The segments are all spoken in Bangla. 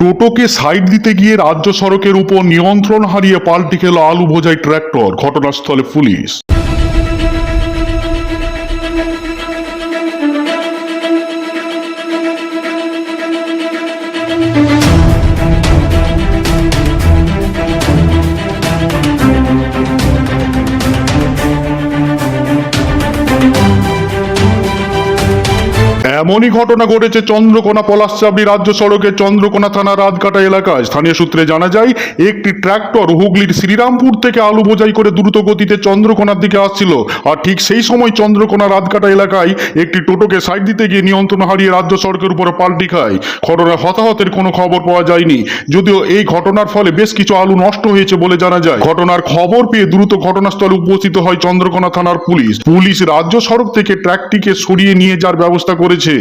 টোটোকে সাইড দিতে গিয়ে রাজ্য সড়কের উপর নিয়ন্ত্রণ হারিয়ে পাল্টি খেল আলু বোঝাই ট্র্যাক্টর, ঘটনাস্থলে পুলিশ। এমনই ঘটনা ঘটেছে চন্দ্রকোনা পলাশচাবড়ি রাজ্য সড়কের চন্দ্রকোনা থানা রাজকাটা এলাকায়। স্থানীয় সূত্রে জানা যায়, একটি ট্র্যাক্টর হুগলির শ্রীরামপুর থেকে আলু বোঝাই করে দ্রুত গতিতে চন্দ্রকোনার দিকে আসছিল। আর ঠিক সেই সময় চন্দ্রকোনা রাজকাটা এলাকায় একটি টোটোকে সাইড দিতে গিয়ে নিয়ন্ত্রণ হারিয়ে রাজ্য সড়কের উপরে পাল্টি খায়। ঘটনায় হতাহতের কোনো খবর পাওয়া যায়নি। যদিও এই ঘটনার ফলে বেশ কিছু আলু নষ্ট হয়েছে বলে জানা যায়। ঘটনার খবর পেয়ে দ্রুত ঘটনাস্থলে উপস্থিত হয় চন্দ্রকোনা থানার পুলিশ। পুলিশ রাজ্য সড়ক থেকে ট্র্যাকটিকে সরিয়ে নিয়ে যাওয়ার ব্যবস্থা করেছে। করছি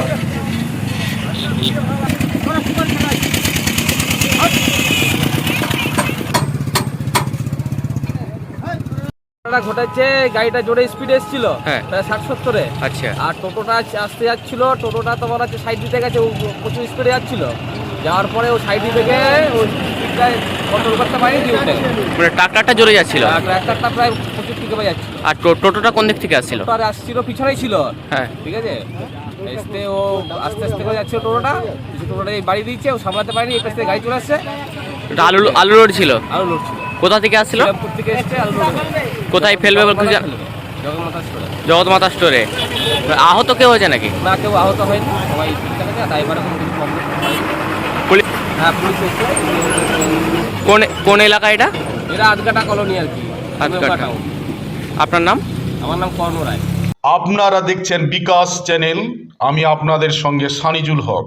Thank you. ঘটনাটা ঘটেছে গাড়িটা জোরে স্পিডে এসেছিল হ্যাঁ। প্রায় ষাট সত্তরে। আচ্ছা। আর টোটোটা আসতে যাচ্ছিল টোটোটা তোমার হচ্ছে সাইড দিতে গেছে ও প্রচুর স্পিডে যাচ্ছিল। যাওয়ার পরে ও সাইড গিয়ে ওই স্পিডটায় কন্ট্রোল করতে পারেনি দিয়ে উঠে মানে ট্রাক্টরটা জোরে যাচ্ছিল? আর ট্র্যাক্টরটা প্রায় প্রচুর দিকে যাচ্ছিল। আর টো- টোটোটা কোন দিক থেকে আসছিল? আর আসছিল পিছনেই ছিল। হ্যাঁ। ঠিক আছে? এসতে ও আস্তে আস্তে করে যাচ্ছিল টোটোটা। টোটোটা বাড়ি দিচ্ছে ও সামলাতে পারেনি এই পাশ থেকে গাড়ি চলে আসছে। আলু আলু লোড ছিল? আরও লড়ছিল কোথা থেকে আসছিল? কোথায় ফেলবে জগৎ মাতা স্টোরে আহত কেউ হয়েছে নাকি? না কেউ আহত হয়নি। সবাই কোনো হ্যাঁ পুলিশ এসছে। কোন কোন এলাকা এটা? এরা আধঘাটা কলোনি আর কি আপনার নাম? আমার নাম কর্ণ রায়। আপনারা দেখছেন বিকাশ চ্যানেল আমি আপনাদের সঙ্গে সানিজুল হক।